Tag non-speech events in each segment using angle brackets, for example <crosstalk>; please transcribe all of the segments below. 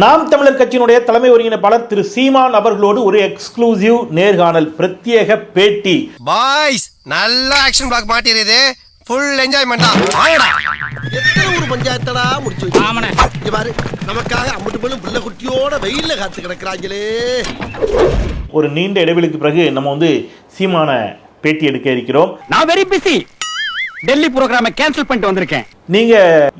நாம் தமிழர் கட்சியினுடைய தலைமை ஒருங்கிணைப்பாளர் திரு சீமான் அவர்களோடு ஒரு எக்ஸ்க்ளூசிவ் நேர்காணல் பிரத்யேக பேட்டி. பாய்ஸ் நல்ல ஆக்ஷன் பிளாக் மாட்டிருது ஃபுல் என்ஜாய்மெண்டா வாங்கடா. எத்தனை ஊர் பஞ்சாயத்தடா முடிச்சு வச்சு? இங்க பாரு நமக்காக அம்மட்டு போலும் பிள்ளை குட்டியோட வெயில்ல காத்து கிடக்குறாங்களே. ஒரு நீண்ட இடைவெளிக்கு பிறகு நம்ம வந்து சீமான பேட்டி எடுக்க இருக்கிறோம். நான் வெரி பிஸி டெல்லி ப்ரோக்ராமை கேன்சல் பண்ணிட்டு வந்திருக்கேன். நீங்க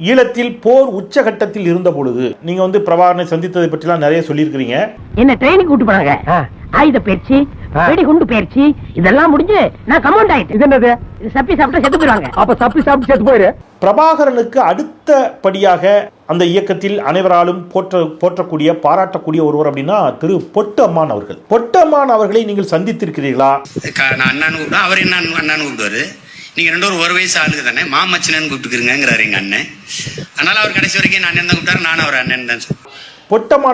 ஈழத்தில் போர் உச்சகட்டத்தில் இருந்த பொழுது நீங்க வந்து பிரபாகரனை சந்தித்ததை பற்றிலாம் நிறைய சொல்லியிருக்கிறீங்க. என்ன ட்ரைனிங் கூட்டு போனாங்க? ஆயுத பயிற்சி வெடிகுண்டு பயிற்சி இதெல்லாம் முடிஞ்சு நான் கமாண்ட் ஆயிட்டேன். இது என்னது? சப்பி சாப்பிட்டா செத்து போயிருவாங்க அப்ப சப்பி சாப்பிட்டு செத்து போயிரு. பிரபாகரனுக்கு அடுத்தபடியாக அந்த இயக்கத்தில் அனைவராலும் போற்ற போற்றக்கூடிய பாராட்டக்கூடிய ஒருவர் அப்படின்னா திரு பொட்டு அம்மான் அவர்கள். பொட்டு அம்மான் அவர்களை நீங்கள் சந்தித்திருக்கிறீர்களா? நான் அண்ணான்னு அவர் என்ன அண்ணான்னு கூப்பிடுவாரு நீங்க ரெண்டு பேரும் ஒரு வயசு ஆளுக்கு தானே? மாமச்சனன்னு கூப்பிட்டுக்கிறங்கிறாரு எங்க அண்ணன். அதனால அவர் கடைசி வரைக்கும் நான் தான் கூப்பிட்டாரு நானும் அவர் அண்ணன் தான்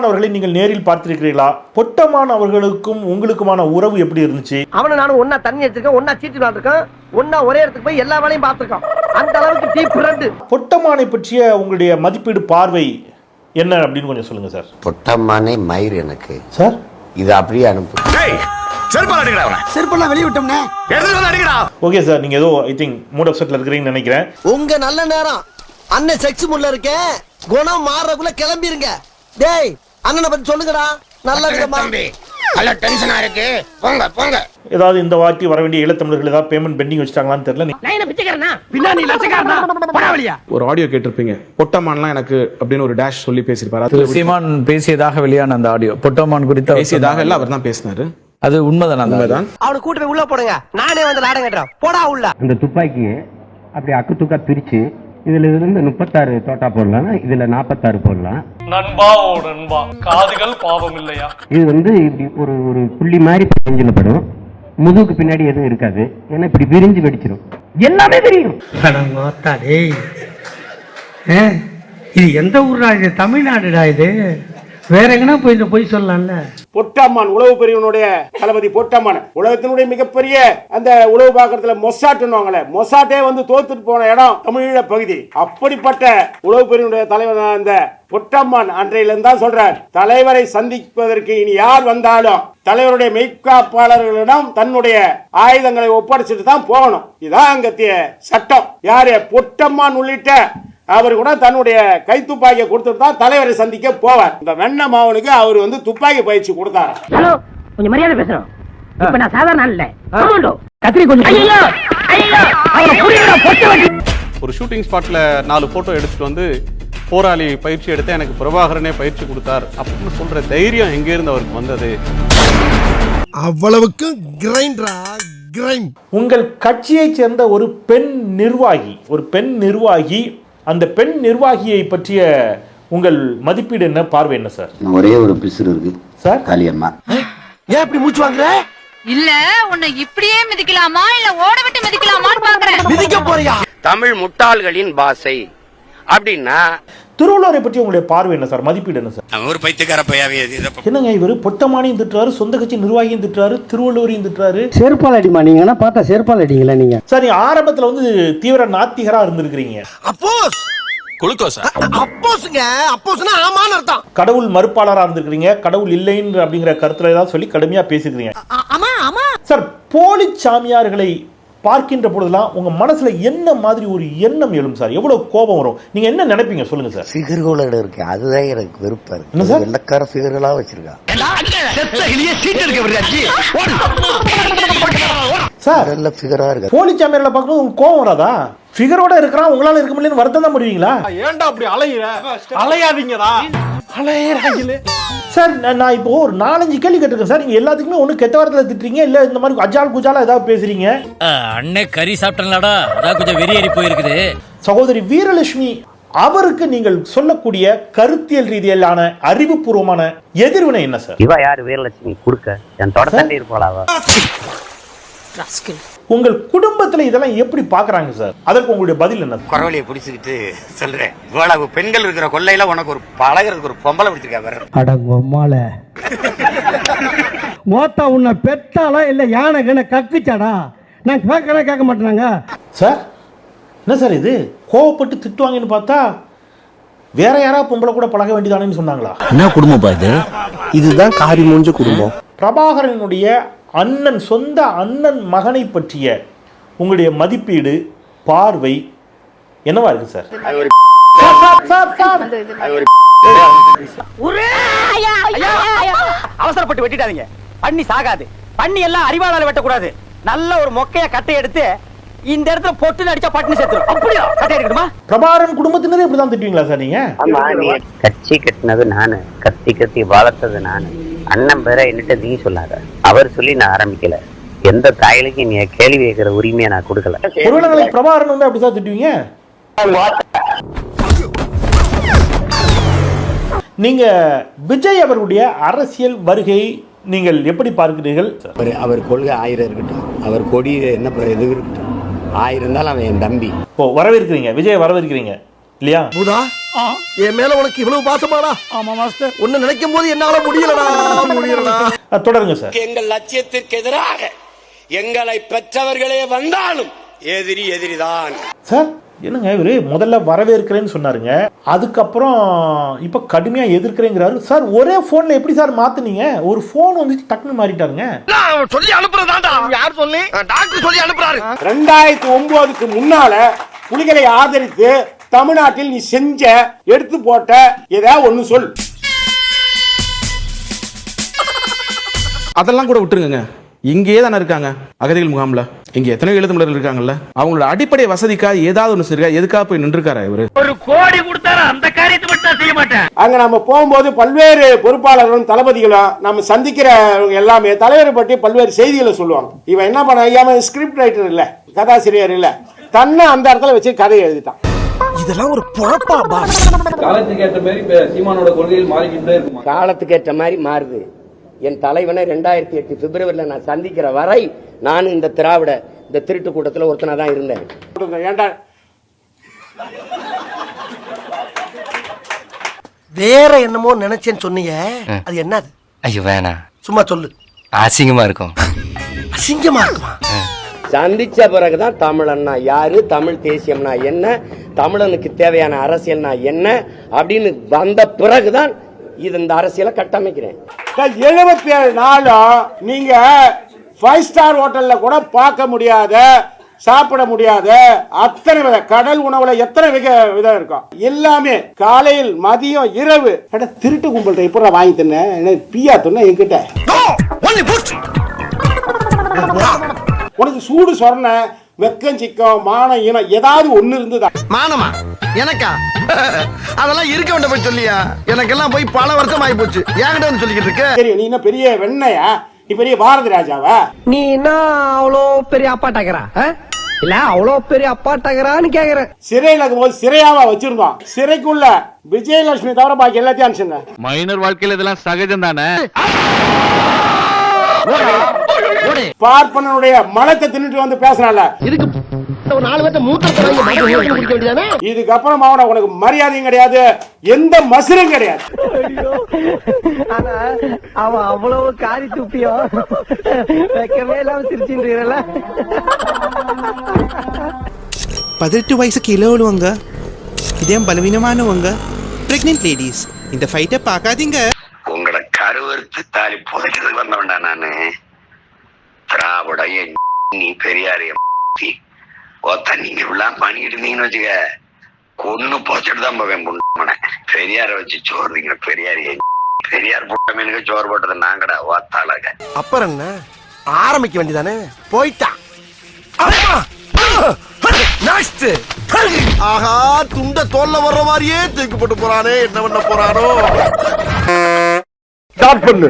அவர்களை நீங்கள் நேரில் பார்த்திருக்கிறீர்களா? பொட்டம்மான் அவர்களுக்கும் உங்களுக்குமான உறவு எப்படி இருந்துச்சு? அவனை நானும் ஒன்னா தண்ணி வச்சிருக்கேன் ஒன்னா சீட்டு விளாண்டுருக்கோம் ஒன்னா ஒரே இடத்துக்கு போய் எல்லா வேலையும் பார்த்திருக்கோம். அந்த அளவுக்கு டீப் ஃப்ரெண்டு பொட்டம்மானை பற்றிய உங்களுடைய மதிப்பீடு பார்வை என்ன அப்படின்னு கொஞ்சம் சொல்லுங்க சார். பொட்டம்மானே மயிர் எனக்கு. சார்? இது அப்படியே அனுப்பு. செருப்பெல்லாம் வெளியே விட்டோம்னே. ஓகே சார் நீங்க ஏதோ ஐ திங்க் மூட் அப்செட்ல இருக்கிறீங்கன்னு நினைக்கிறேன். உங்க நல்ல நேரம். அண்ணன் செக்ஸ் முள்ள இருக்கேன் குணம் மாறக்குள்ள கிளம்பிருங்க. டேய் அண்ணனை பத்தி சொல்லுங்கடா. நல்ல விதமா நல்ல டென்ஷனா இருக்கு. போங்க போங்க. ஏதாவது இந்த வாட்டி வர வேண்டிய ஈழத்தமிழர்கள் ஏதாவது பேமெண்ட் பெண்டிங் வச்சிட்டாங்களான்னு தெரியல நீ- நான் என்ன பிச்சைக்காரனா? பின்னாடி லட்சக்காரனா? பரவாயில்லையா ஒரு ஆடியோ கேட்டிருப்பீங்க. பொட்டமான்லாம் எனக்கு அப்படின்னு ஒரு டேஷ் சொல்லி பேசியிருப்பாரு. சீமான் பேசியதாக வெளியான அந்த ஆடியோ பொட்டோமான் குறித்து பேசியதாக. எல்லாம் அவர் தான் பேசினாரு. அது உண்மைதான். உண்மைதான். அவனை கூட்டு போய் உள்ள போடுங்க. நானே வந்து கட்டுறேன். போடா உள்ள. அந்த துப்பாக்கியை அப்படி அக்கு துக்கா பிரிச்சு இதுல இருந்து முப்பத்தாறு தோட்டா போடலாம். இதுல நாற்பத்தாறு போடலாம். நண்பா ஓ நண்பா. காதுகள் பாவம் இல்லையா? இது வந்து இப்படி ஒரு ஒரு புள்ளி மாதிரி பிரிஞ்சுல படும் முதுகுக்கு பின்னாடி எதுவும் இருக்காது. ஏன்னா இப்படி விரிஞ்சு வெடிச்சிடும் எல்லாமே தெரியும் இது எந்த ஊர்டா இது? தமிழ்நாடுடா இது? வேற எங்கன்னா போய் இந்த போய் சொல்லலாம்ல? பொட்டாமான் உளவு பெரியவனுடைய தளபதி பொட்டாமான். உலகத்தினுடைய மிகப்பெரிய அந்த உளவு பாக்கிறதுல மொசாட்டுன்னு மொசாட்டே வந்து தோத்துட்டு போன இடம் தமிழீழ பகுதி. அப்படிப்பட்ட உளவு பிரிவினுடைய தலைவர் அந்த பொட்டம்மான் அன்றையில தான் சொல்றார் தலைவரை சந்திப்பதற்கு இனி யார் வந்தாலும் தலைவருடைய மெய்காப்பாளர்களிடம் தன்னுடைய ஆயுதங்களை ஒப்படைச்சிட்டு தான் போகணும். இதான் அங்கத்திய சட்டம். யாரு? பொட்டம்மான் உள்ளிட்ட அவர் கூட தன்னுடைய கை துப்பாக்கியை கொடுத்துட்டு தான் தலைவரை சந்திக்க போவார். இந்த வெண்ண மாவனுக்கு அவர் வந்து துப்பாக்கி பயிற்சி கொடுத்தாரு ஹலோ கொஞ்சம் மரியாதை பேசணும் இப்ப நான் சாதாரண இல்ல. கத்திரி கொஞ்சம் ஐயோ ஐயோ ஒரு ஷூட்டிங் ஸ்பாட்ல நாலு போட்டோ எடுத்துட்டு வந்து போராளி பயிற்சி எடுத்து எனக்கு பிரபாகரனே பயிற்சி கொடுத்தார் அப்படின்னு சொல்ற தைரியம் எங்க இருந்து அவருக்கு வந்தது? அவ்வளவுக்கு கிரைண்டரா கிரைண்ட் உங்கள் கட்சியைச் சேர்ந்த ஒரு பெண் நிர்வாகி ஒரு பெண் நிர்வாகி அந்த பெண் நிர்வாகியை பற்றிய உங்கள் மதிப்பீடு என்ன? பார்வை என்ன சார்? ஒரே ஒரு பிசுறு இருக்கு. சார்? காளியம்மா ஏன் இப்படி மூச்சு வாங்குற? இல்ல உன்னை இப்படியே மிதிக்கலாமா? இல்ல ஓட விட்டு மிதிக்கலாமான்னு பாக்குறேன். மிதிக்க போறியா? தமிழ் முட்டாள்களின் பாசை. அப்படின்னா திருவள்ளுவரை பற்றி உங்களுடைய பார்வை என்ன சார்? மதிப்பீடு என்ன சார்? ஒரு பைத்தியக்கார பையாவே என்னங்க இவர்? பொட்டமானையும் திட்டுறாரு சொந்த கட்சி நிர்வாகியும் திட்டுறாரு திருவள்ளுவரையும் திட்டுறாரு. செருப்பால் அடிமா நீங்கன்னா பார்த்தா செருப்பால் அடிங்களா நீங்க? சார் நீங்க ஆரம்பத்துல வந்து தீவிர நாத்திகரா இருந்திருக்கிறீங்க. அப்போஸ்! குளுக்கோசா அப்போஸ்ங்க அப்போஸ்னா ஆமான்னு அர்த்தம். கடவுள் மறுப்பாளரா இருந்திருக்கிறீங்க கடவுள் இல்லைன்னு அப்படிங்கிற கருத்துல ஏதாவது சொல்லி கடுமையா ஆமா. சார் போலி சாமியார்களை பார்க்கின்ற பொழுதெல்லாம் உங்க மனசுல என்ன மாதிரி ஒரு எண்ணம் எழும் சார்? எவ்வளவு கோபம் வரும்? நீங்க என்ன நினைப்பீங்க? சொல்லுங்க சார். ஃபிகர்களோட இருக்கு அதுதான் எனக்கு விருப்பம் என்ன இருக்கு சார்? வெள்ளக்கார ஃபிகர்களா வச்சிருக்கான் சீட் எடுக்க விடுறாச்சு சார் நல்ல ஃபிகரா இருக்கு? போலி சாமியார்களை பார்க்கும்போது உங்களுக்கு கோபம் வராதா? ஃபிகரோட இருக்கிறான் உங்களால இருக்க முடியலன்னு வருத்தம் தான் பண்ணுவீங்களா ஏன்டா அப்படி அலையிற? அலையாதீங்கடா. அலையறாங்களே சார் நான் இப்போ ஒரு நாலஞ்சு கேள்வி கேட்டிருக்கேன் சார். நீங்க எல்லாத்துக்குமே ஒண்ணு கெட்ட வாரத்தில் திட்டுறீங்க இல்ல இந்த மாதிரி அஜால் குஜாலா ஏதாவது பேசுறீங்க? அண்ணே கறி சாப்பிட்டேன்லடா. அதான் கொஞ்சம் வெறியேறி போயிருக்குது. சகோதரி வீரலட்சுமி அவருக்கு நீங்கள் சொல்லக்கூடிய கருத்தியல் ரீதியிலான அறிவுபூர்வமான எதிர்வினை என்ன சார்? இவ யாரு வீரலட்சுமி? கொடுக்க. என் தொடர்ந்து இருப்பாளாவா உங்கள் குடும்பத்துல இதெல்லாம் எப்படி பாக்குறாங்க சார் அதற்கு உங்களுடைய பதில் என்ன குறவழியை பிடிச்சிக்கிட்டு சொல்றேன். இவ்வளவு பெண்கள் இருக்கிற கொள்ளையில உனக்கு ஒரு பழகிறதுக்கு ஒரு பொம்பளை பிடிச்சிருக்கா வேற அடங்கம்மால மோத்தா உன்னை பெத்தாலா இல்ல யானை கண்ண கக்குச்சாடா? நான் கேட்கறேன் கேட்க மாட்டேனாங்க. சார் என்ன சார் இது? கோவப்பட்டு திட்டுவாங்கன்னு பார்த்தா வேற யாராவது பொம்பளை கூட பழக வேண்டியதானேன்னு சொன்னாங்களா? என்ன குடும்பம் இது? இதுதான் காரி மூஞ்ச குடும்பம். பிரபாகரனுடைய அண்ணன் சொந்த அண்ணன் மகனை பற்றிய உங்களுடைய மதிப்பீடு பார்வை என்னவா இருக்கு sir? Sir, sir, sir, sir. அவசரப்பட்டு வெட்டிடாதீங்க. பண்ணி சாகாது. பண்ணி எல்லாம் அறிவாளால வெட்டக்கூடாது. நல்ல ஒரு மொக்கைய கட்டை எடுத்து இந்த இடத்துல பொட்டு அடிச்சா பட்டுன்னு சேர்த்துரும் அப்படியா? கட்டை எடுக்கணுமா பிரபாகரன் குடும்பத்தினரே இப்படிதான் திட்டுவீங்களா சார் நீங்க? கட்சி கட்டினது நானு. கத்தி கத்தி வளர்த்தது நானு. அண்ணன் பேரை என்னட்ட நீ சொல்லாத. அவர் சொல்லி நான் ஆரம்பிக்கல. எந்த தாயலுக்கு நீ கேள்வி கேட்கிற உரிமையை நான் கொடுக்கல. ஒருவேளை பிரபாகரன் வந்து அப்படி திட்டுவீங்க? நீங்க விஜய் அவர்களுடைய அரசியல் வருகை நீங்கள் எப்படி பார்க்கிறீர்கள்? அவர் அவர் கொள்கை ஆயிரம் இருக்கட்டும். அவர் கொடி என்ன இது இருக்கட்டும். ஆயிரம் இருந்தாலும் அவன் என் தம்பி. ஓ வரவேற்கிறீங்க. விஜய் வரவேற்கிறீங்க. இல்லையா? புதா என் மேல உனக்கு இவ்வளவு பாசமாடா? ஆமா மாஸ்டர். ஒன்னு நினைக்கும் போது என்னால முடியலடா முடியலடா. தொடருங்க சார். எங்கள் லட்சியத்திற்கு எதிராக எங்களை பெற்றவர்களே வந்தாலும் எதிரி எதிரிதான். சார் என்னங்க இவரு? முதல்ல வரவேற்கிறேன்னு சொன்னாருங்க. அதுக்கப்புறம் இப்போ கடுமையா எதிர்க்கிறேங்கிறாரு. சார் ஒரே போன்ல எப்படி சார் மாத்துனீங்க? ஒரு போன் வந்து டக்குன்னு மாறிட்டாருங்க. சொல்லி அனுப்புறதாண்டா யார் சொல்லி? டாக்டர் சொல்லி அனுப்புறாரு. ரெண்டாயிரத்தி ஒன்பதுக்கு முன்னால புலிகளை ஆதரித்து தமிழ்நாட்டில் நீ செஞ்ச எடுத்து போட்ட ஏதாவது ஒண்ணு சொல். அதெல்லாம் கூட விட்டுருங்க இங்கேயே தானே இருக்காங்க. அகதிகள் முகாம்ல. இங்க எத்தனை எழுத்துமலர்கள் இருக்காங்கல்ல. அவங்களோட அடிப்படை வசதிக்காக ஏதாவது ஒன்று சரிக்கா எதுக்காக போய் நின்றுருக்காரா இவரு? ஒரு கோடி கொடுத்தாரு அந்த காரியத்தை மட்டும் செய்ய மாட்டேன். அங்க நம்ம போகும்போது பல்வேறு பொறுப்பாளர்களும் தளபதிகளும் நம்ம சந்திக்கிறவங்க எல்லாமே தலைவரை பற்றி பல்வேறு செய்திகளை சொல்லுவாங்க. இவன் என்ன பண்ண ஐயாம ஸ்கிரிப்ட் ரைட்டர் இல்ல கதாசிரியர் இல்ல. தன்னை அந்த இடத்துல வச்சு கதையை எழுதிட்டான். இதெல்லாம் ஒரு பொழப்பா பாஸ். காலத்துக்கு ஏற்ற மாதிரி சீமானோட கொள்கைகள் மாறிக்கிட்டே இருக்குமா? காலத்துக்கு ஏற்ற மாதிரி மாறுது. என் தலைவனை ரெண்டாயிரத்தி எட்டு பிப்ரவரியில் நான் சந்திக்கிற வரை நானும் இந்த திராவிட இந்த திருட்டு கூட்டத்தில் ஒருத்தனா தான் இருந்தேன். ஏன்டா வேற என்னமோ நினைச்சேன்னு சொன்னீங்க. அது என்னது? ஐயோ வேணா சும்மா சொல்லு. அசிங்கமா இருக்கும். அசிங்கமா இருக்குமா? சந்திச்ச பிறகுதான் தமிழன்னா யாரு? தமிழ் தேசியம்னா என்ன? தமிழனுக்கு தேவையான அரசியல்னா என்ன? அப்படின்னு வந்த பிறகுதான் இது இந்த அரசியலை கட்டமைக்கிறேன். எழுபத்தி ஏழு நாளும் நீங்க ஃபைவ் ஸ்டார் ஹோட்டல்ல கூட பார்க்க முடியாத சாப்பிட முடியாத அத்தனை வித கடல் உணவுல எத்தனை விக விதம் இருக்கும் எல்லாமே காலையில் மதியம் இரவு. அட, திருட்டு கும்பல்கிட்ட எப்படி வாங்கி தின்னேன் எனக்கு பியா தின்ன என்கிட்ட? <laughs> உனக்கு சூடு சொரண வெக்கம் சிக்கம் மானம் ஈனம் ஏதாவது ஒண்ணு இருந்ததா? மானமா? எனக்கா? அதெல்லாம் இருக்க வேண்டாம் போய் சொல்லியா? எனக்கெல்லாம் போய் பல வருஷம் ஆகி போச்சு. என்கிட்ட வந்து சொல்லிக்கிட்டு இருக்க? தெரியும் நீ என்ன பெரிய வெண்ணையா? நீ பெரிய பாரதி ராஜாவா? நீ என்ன அவ்வளோ பெரிய அப்பாட்டாக்கிறா இல்ல அவ்வளோ பெரிய அப்பாட்டாக்கிறான்னு கேக்குற சிறையில் இருக்கும்போது சிறையாவா வச்சிருந்தோம். சிறைக்குள்ள விஜயலட்சுமி தவிர பாக்கி எல்லாத்தையும் அனுப்பிச்சுங்க. மைனர் வாழ்க்கையில இதெல்லாம் சகஜம் தானே பார்ப்பனனுடைய மலத்தை தின்னுட்டு வந்து பேசுறான்ல. இதுக்கு நாலு பேர்த்த வேண்டியதானே? இதுக்கப்புறம் அவன உனக்கு மரியாதையும் கிடையாது எந்த மசுரும் கிடையாது. ஆனா அவன் அவ்வளவு காரி துப்பியோ? வைக்கவே இல்லாம பதினெட்டு வயசுக்கு இளவலுவங்க இதே பலவீனமானவங்க பிரெக்னென்ட் லேடிஸ் இந்த ஃபைட்டை பார்க்காதீங்க. உங்களோட கருவறுத்து தாலி புதைக்கிறதுக்கு வந்தவன்டா நீ பெரியார் என் ஒத்த நீங்க இப்படிலாம் பண்ணிட்டு இருந்தீங்கன்னு வச்சுக்க. கொன்னு போச்சுட்டு தான் போவேன் புண்ணமனை பெரியார வச்சு சோறுறீங்க பெரியார். என் பெரியார் புண்ணமனுக்கு சோறு போட்டது நாங்கடா ஓத்தாளக அப்புறம் என்ன? ஆரம்பிக்க வேண்டியதானே? போயிட்டான் ஆஹா துண்ட தோல்ல வர்ற மாதிரியே தூக்கி போட்டு போறானே. என்ன பண்ண போறானோ? ஸ்டார்ட் பண்ணு.